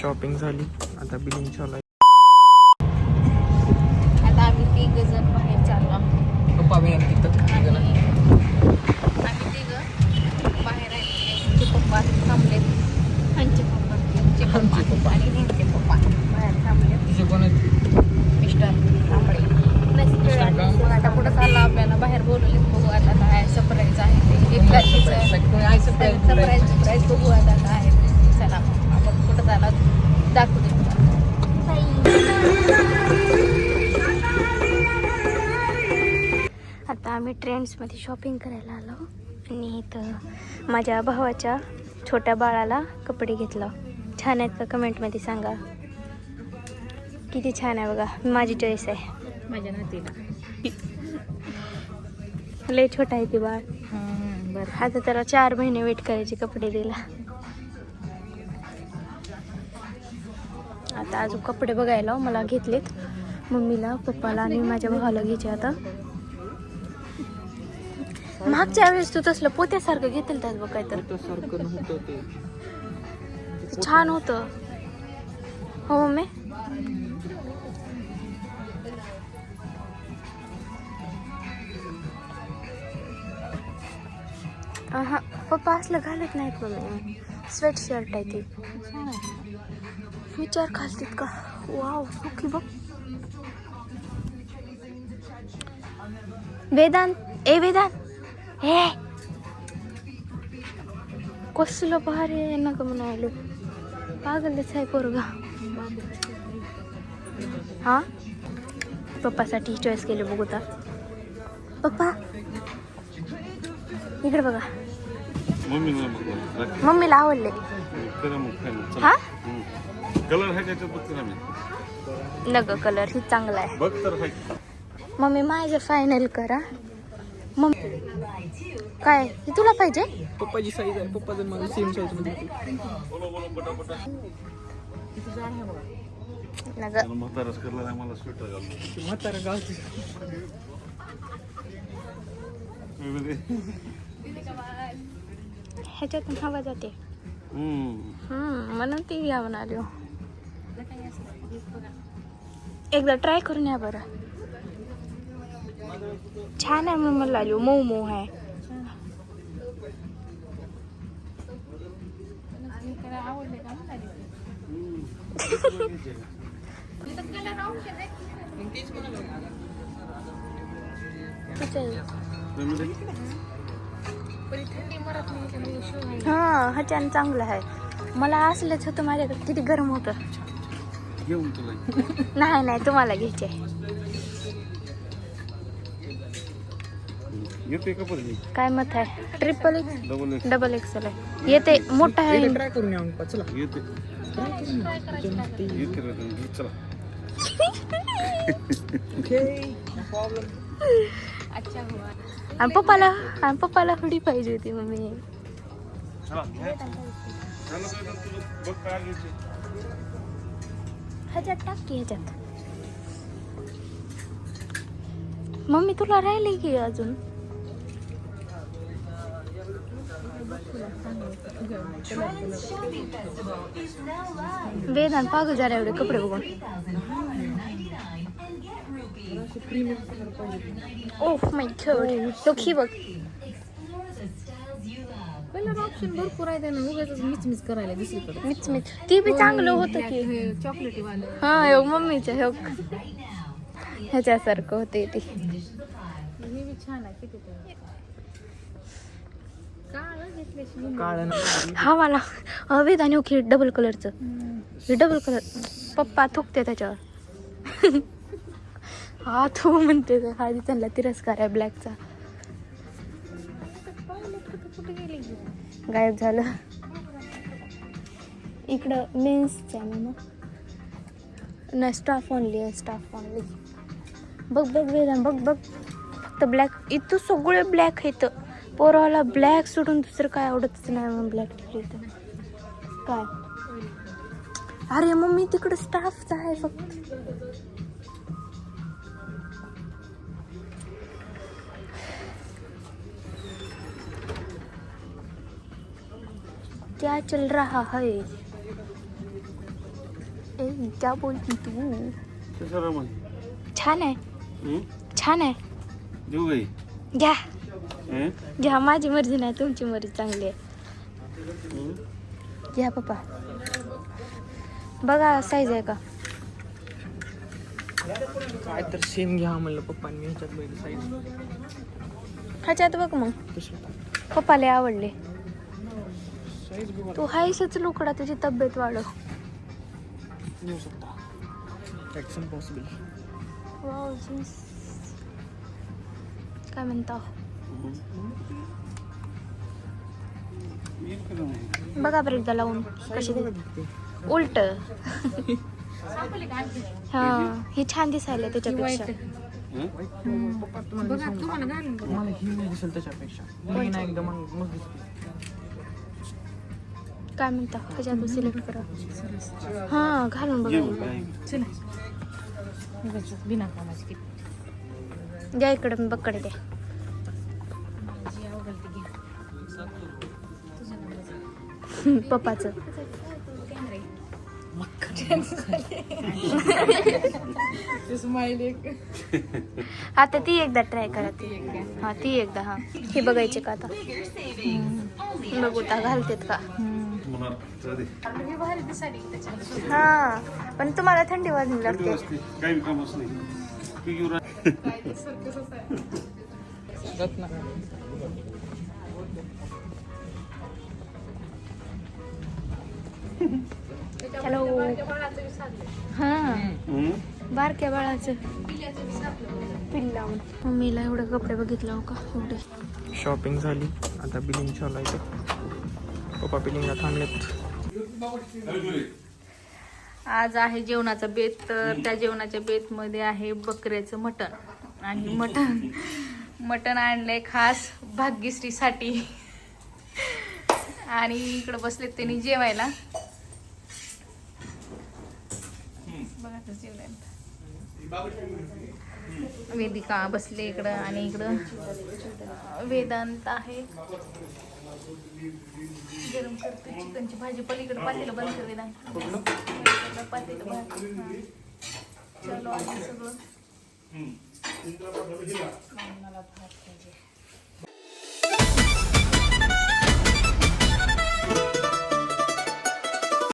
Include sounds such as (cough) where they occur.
Shopping झाली. आता billing चालू आहे आता आम्ही तिघ जण बाहेर चाललो पप्पा विनंती तिथं आणि आम्ही तिघ बाहेर आहे ह्यांचे पप्पा थांबलेत ह्यांचे पप्पा ह्यांचे आमचे पप्पा पप्पा. आणि ह्यांचे पप्पा बाहेर थांबलेत तुझे कोण आहेत मिस्टर तांबडे मग आता कुठं आपल्याला बाहेर बोलवलेत बघू आता काय सरप्राईज आहे ते. एक तारखेचं कोणी आहे. surprise? सरप्राईज सरप्राईज बघू आता काय आहे. चला आपण कुठं चालला दाखवते आता आम्ही ट्रेंड्समध्ये शॉपिंग करायला आलो आणि इथं माझ्या भावाच्या छोट्या बाळाला कपडे घेतलं. छान आहेत का कमेंटमध्ये सांगा. किती छान आहे बघा माझी चॉईस आहे. माझ्या नातीला. लय छोटा आहे ती बाळ. बरं. आता त्याला चार महिने वेट करायचे कपडे द्यायला आता अजून कपडे बघायला मला घेतलेत. मम्मीला पप्पाला आणि माझ्या भावाला घ्यायचे आता. मागच्या वेळेस तू तसलं पोत्यासारखं घेतलं त्यात बघ काय तर छान होतं. हो मम्मी. हा पप्पा असलं घालत नाहीत मम्मी स्वेट शर्ट आहे ते. विचार घालतात का? वाव ओके बघ. वेदांत ए वेदांत. हे कसलं भारी आहे नका म्हणायलो. पागलच आहे पोरगा. हा? पप्पासाठी चॉईस केले बघू तर पप्पा इकडे बघा. मम्मीला आवडले. हा? कलर आहे त्याच्यात नग कलर ही चांगला आहे. बघ तर हाय. मम्मी माझं फायनल करा. मग काय? हे तुला पाहिजे? पप्पाची साईज आहे. पप्पा जर माझं सेम साईजमध्ये. नग मला स्वेटर घालतो. म्हातारा गावची ह्याच्यातून हवा जाते। म्हणून ती घ्या म्हणाली एकदा ट्राय करून या बरं छान आहे म्हणून मला आली मऊ मऊ आहे हा हा छान चांगलं आहे. मला असलंच होतं माझ्याकडे किती गरम होतं. नाही नाही तुम्हाला घ्यायचे. काय मत आहे? ट्रिपल एक्स डबल एक डबल एक्सेल आहे येते मोठा आहे. आणि पप्पाला आणि पप्पाला हुडी पाहिजे होती मम्मी. ह्याच्यात टाक की ह्याच्यात मम्मी तुला राहिले की अजून? वेदांत पागल जरा एवढे कपडे बघून. ओह माय गॉड तो खी बघ कलर ऑप्शन भरपूर आहे त्यानं. उगाच मिच मिच करायला दुसरीकडे. मिच मिच. ती बी चांगलं होतं की. चॉकलेटी वाले. हा योग मम्मीचं योग ह्याच्यासारखं होते ते. हे बी छान आहे किती ते काळ घेतल्याशी काळ हा मला अ, वेदाने ओके डबल कलरचं हे डबल कलर पप्पा थुकते त्याच्यावर. (laughs) हा तो म्हणते का खाली त्यांना तिरस्कार आहे ब्लॅकचा गायब झालं. इकडं मेन्सचं आहे ना. नाही स्टाफ ओनली आहे स्टाफ ओनली बघ बघ वेदान बघ बघ. फक्त ब्लॅक इथं सगळे ब्लॅक आहेत. पोराला ब्लॅक सोडून दुसरं काय आवडतच नाही मग ब्लॅक ठेवली इथं. काय? अरे मम्मी तिकडं स्टाफचा आहे फक्त. क्या चल रहा है? ए क्या बोलती तू? छान आहे. हं? छान आहे. देऊ गाई घ्या. हं? घ्या माझी मर्जी नाही तुमची मर्जी चांगली आहे. हं? घ्या पप्पा. बघा साईज आहे का? काय तर सेम घ्या म्हणलं पप्पांनी ह्याच्यात साईज ह्याच्यात बघ मग. पप्पाला आवडले. तू हायसच लुकडा तुझी तब्येत वाढव. घेऊ शकता. ॲक्शन पॉसिबल वाव जीन्स काय म्हणता? बघा बरं एकदा लावून कशी उलट. हा हे छान दिसायला त्याच्यापेक्षा. बघा तुम्हाला घालून बघ. मला ही नाही दिसेल त्याच्यापेक्षा. ही एकदम मस्त दिसते. काय म्हणता? ह्याच्यात सिलेक्ट करा. हा घालून बघा. बिना कामाची द्या इकडे मी द्या पप्पाचं. आता ती एकदा ट्राय करा ती. हा ती एकदा हा. हे बघायचे का आता? बघू आता घालतेत का? हे हा पण तुम्हाला थंडी वाजून लागते. काही कामच नाही. हॅलो. हा. हं? बारक्या बाळाचं. पिल्ला मम्मीला एवढे कपडे बघितलं हो का? एवढे. शॉपिंग झाली. आता बिलिंग चालू आहे ते. पप्पा थांबलेत. आज आहे जेवणाचा बेत तर त्या जेवणाच्या बेतमध्ये आहे बकऱ्याचं मटण. आणि मटण मटण आणलंय खास भाग्यश्रीसाठी. आणि इकडं बसलेत त्यांनी जेवायला. बघा वेदिका बसले इकडं आणि इकडं वेदांत आहे. गरम करते. चिकनची भाजी पलीकडे पातेलं बंद कर वेदांत इकडं पातेलं हां. चलो आहे सगळं. मला भात पाहिजे.